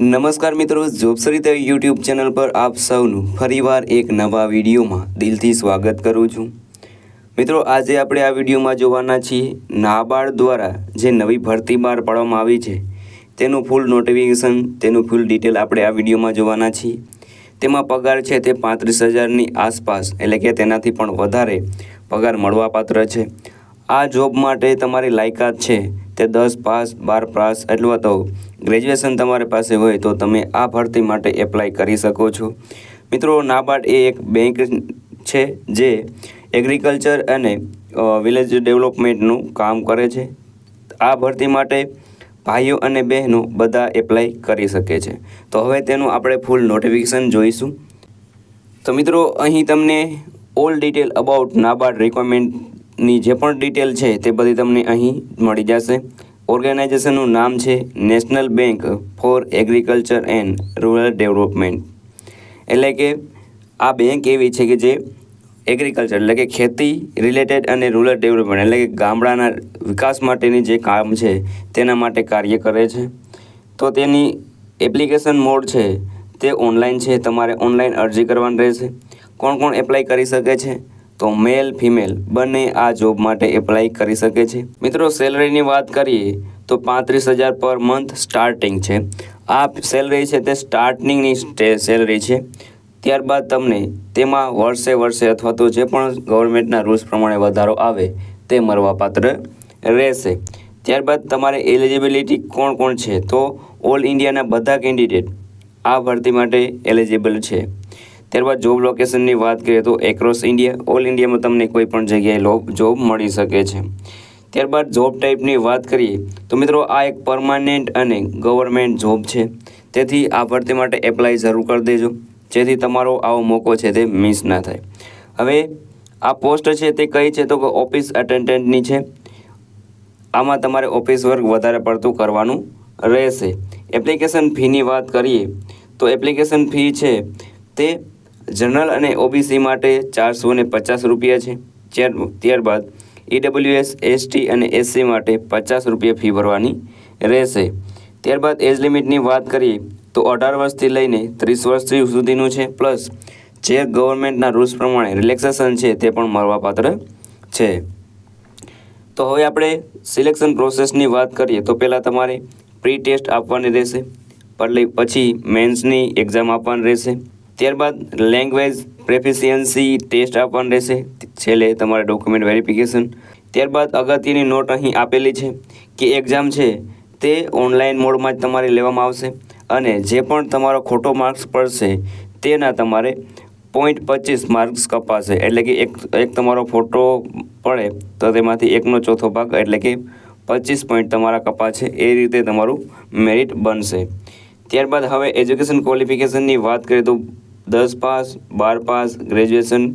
નમસ્કાર મિત્રો, જોબસરિતા YouTube channel પર આપ સૌનું ફરીવાર એક નવા વિડીયોમાં દિલથી સ્વાગત કરું છું. મિત્રો, આજે આપણે આ વિડીયોમાં જોવાના છીએ નાબાર્ડ દ્વારા જે નવી ભરતી બહાર પાડવામાં આવી છે, તેનું ફૂલ નોટિફિકેશન તેનું ફૂલ ડિટેલ આપણે આ વિડીયોમાં જોવાના છીએ. તેમાં પગાર છે તે પાંત્રીસ હજારની આસપાસ, એટલે કે તેનાથી પણ વધારે પગાર મળવાપાત્ર છે. આ જોબ માટે તમારી લાયકાત છે તે દસ, પાસ, બાર, પાસ અથવા તો ગ્રેજ્યુએશન તમારી પાસે હોય તો તમે આ ભરતી માટે એપ્લાય કરી શકો છો. મિત્રો, નાબાર્ડ એ એક બેંક છે જે એગ્રીકલ્ચર અને વિલેજ ડેવલપમેન્ટનું કામ કરે છે. આ ભરતી માટે ભાઈઓ અને બહેનો બધા એપ્લાય કરી શકે છે. તો હવે તેનું આપણે ફૂલ નોટિફિકેશન જોઈશું. તો મિત્રો, અહીં તમને ઓલ ડિટેલ અબાઉટ નાબાર્ડ રિક્વાયરમેન્ટની જે પણ ડિટેલ છે, તે બધી તમને અહીં મળી જશે. ઓર્ગેનાઇઝેશનનું નામ છે national bank for agriculture and rural development એટલે કે આ બેંક એવી છે કે જે એગ્રીકલ્ચર એટલે કે ખેતી રિલેટેડ અને રૂરલ ડેવલપમેન્ટ એટલે કે ગામડાના વિકાસ માટેની જે કામ છે, તેના માટે કાર્ય કરે છે. તો તેની એપ્લિકેશન મોડ છે, તે ઓનલાઈન છે, તમારે ઓનલાઈન અરજી કરવાની રહેશે. કોણ કોણ એપ્લાય કરી શકે છે? તો મેલ ફિમેલ બંને આ જોબ માટે એપ્લાય કરી શકે છે. મિત્રો સેલરીની વાત કરીએ તો પાંત્રીસ હજાર પર મંથ સ્ટાર્ટિંગ છે. આ સેલરી છે તે સ્ટાર્ટિંગની સેલરી છે. ત્યારબાદ તમને તેમાં વર્ષે વર્ષે અથવા તો જે પણ ગવર્મેન્ટના રૂલ્સ પ્રમાણે વધારો આવે તે મળવાપાત્ર રહેશે. ત્યારબાદ તમારે એલિજિબિલિટી કોણ કોણ છે? તો ઓલ ઇન્ડિયાના બધા કેન્ડિડેટ આ ભરતી માટે એલિજિબલ છે. ત્યારબાદ જોબ લોકેશનની વાત કરીએ તો એક્રોસ ઇન્ડિયા ઓલ ઇન્ડિયામાં તમને કોઈ પણ જગ્યાએ જોબ મળી શકે છે. ત્યારબાદ જોબ ટાઈપની વાત કરીએ, તો મિત્રો આ એક પરમાનન્ટ અને ગવર્મેન્ટ જોબ છે. તેથી આ ભરતી માટે એપ્લાય જરૂર કરી દેજો. જેથી તમારો આવો મોકો છે તે મિસ ના થાય. હવે આ પોસ્ટ છે તે કઈ છે તો કે ઓફિસ અટેન્ડન્ટની છે. આમાં તમારે ઓફિસ વર્ક વધારે પડતું કરવાનું રહેશે. એપ્લિકેશન ફીની વાત કરીએ, તો એપ્લિકેશન ફી છે તે જનરલ અને ઓબીસી માટે ચારસો ને પચાસ રૂપિયા છે. ત્યાર, ત્યારબાદ ઈડબ્લ્યુએસ એસટી અને એસસી માટે પચાસ રૂપિયા ફી ભરવાની રહેશે. ત્યારબાદ એજ લિમિટની વાત કરીએ, તો અઢાર વર્ષથી લઈને ત્રીસ વર્ષ સુધીનું છે. પ્લસ જે ગવર્મેન્ટના રૂલ્સ પ્રમાણે રિલેક્સેશન છે તે પણ મળવાપાત્ર છે. તો હવે આપણે સિલેક્શન પ્રોસેસની વાત કરીએ, તો પહેલાં તમારે પ્રી ટેસ્ટ આપવાની રહેશે. એટલે પછી મેન્સની એક્ઝામ આપવાની રહેશે. ત્યારબાદ લેંગ્વેજ પ્રેફિશિયન્સી ટેસ્ટ આપવાનું રહેશે. છેલ્લે તમારે ડોક્યુમેન્ટ વેરિફિકેશન ત્યારબાદ અગત્યની નોટ અહીં આપેલી છે કે એક્ઝામ છે તે ઓનલાઈન મોડમાં જ તમારે લેવામાં આવશે અને જે પણ તમારો ખોટો માર્ક્સ પડશે તેના તમારે પોઈન્ટ પચીસ માર્ક્સ કપાશે. એટલે કે એક એક તમારો ફોટો પડે તો તેમાંથી એકનો ચોથો ભાગ એટલે કે પચીસ પોઈન્ટ તમારા કપાશે. એ રીતે તમારું મેરિટ બનશે. ત્યારબાદ હવે એજ્યુકેશન ક્વોલિફિકેશનની વાત કરીએ તો દસ પાસ, બાર પાસ ગ્રેજ્યુએશન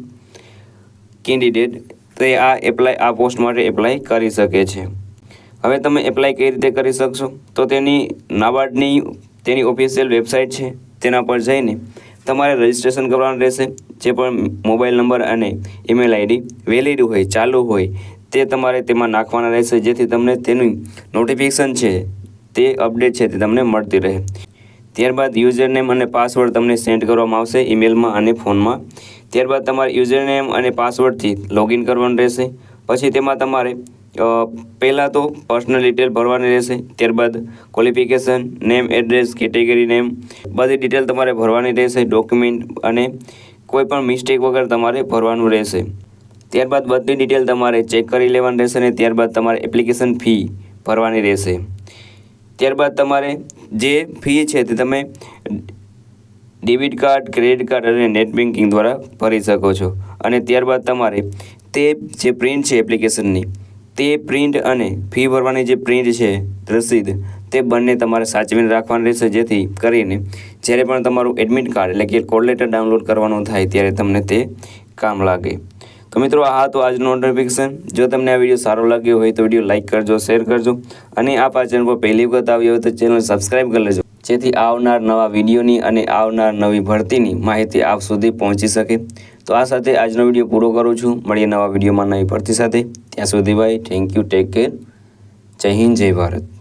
કેન્ડિડેટ તે આ એપ્લાય આ પોસ્ટ માટે એપ્લાય કરી શકે છે. હવે તમે એપ્લાય કઈ રીતે કરી શકશો? તો તેની નાબાર્ડની, તેની ઓફિશિયલ વેબસાઇટ છે, તેના પર જઈને તમારે રજિસ્ટ્રેશન કરવાનું રહેશે. જે પણ મોબાઈલ નંબર અને ઈમેલ આઈડી વેલિડ હોય, ચાલુ હોય, તે તમારે તેમાં નાખવાના રહેશે. જેથી તમને તેનું નોટિફિકેશન છે, તે અપડેટ છે, તે તમને મળતી રહે. ત્યારબાદ યુઝર નેમ અને પાસવર્ડ તમને સેન્ડ કરવામાં આવશે ઈમેલમાં અને ફોનમાં ત્યારબાદ તમારે યુઝર નેમ અને પાસવર્ડથી લોગિન કરવાનું રહેશે. પછી તેમાં તમારે પહેલાં તો પર્સનલ ડિટેલ ભરવાની રહેશે. ત્યારબાદ qualification name address category name બધી ડિટેલ તમારે ભરવાની રહેશે. ડોક્યુમેન્ટ અને કોઈપણ મિસ્ટેક વગર તમારે ભરવાનું રહેશે. ત્યારબાદ બધી ડિટેલ તમારે ચેક કરી લેવાની રહેશે અને ત્યારબાદ તમારે એપ્લિકેશન ફી ભરવાની રહેશે. ત્યારબાદ તમારે જે ફી છે તે તમે ડેબિટ કાર્ડ ક્રેડિટ કાર્ડ અને નેટ બેન્કિંગ દ્વારા ભરી શકો છો. અને ત્યારબાદ તમારે તે જે પ્રિન્ટ છે એપ્લિકેશનની તે પ્રિન્ટ અને ફી ભરવાની જે પ્રિન્ટ છે રસીદ, તે બંને તમારે સાચવીને રાખવાની રહેશે. જેથી કરીને જ્યારે પણ તમારું એડમિટ કાર્ડ એટલે કે કોલ લેટર ડાઉનલોડ કરવાનું થાય, ત્યારે તમને તે કામ લાગે. તો મિત્રો, આ તો આજનો નોટિફિકેશન જો તમને આ વીડિયો સારો લાગ્યો હોય તો વીડિયો લાઇક કરજો શેર કરજો અને આ ચેનલ પર પહેલી વખત આવ્યો હોય તો ચેનલ સબસ્ક્રાઈબ કરી લેજો. જેથી આવનાર નવા વિડીયોની અને આવનાર નવી ભરતીની માહિતી આપ સુધી પહોંચી શકે. તો આ સાથે આજનો વીડિયો પૂરો કરું છું. મળીએ નવા વિડીયોમાં નવી ભરતી સાથે. ત્યાં સુધી ભાઈ થેન્ક યુ ટેક કેર જય હિન્દ, જય ભારત.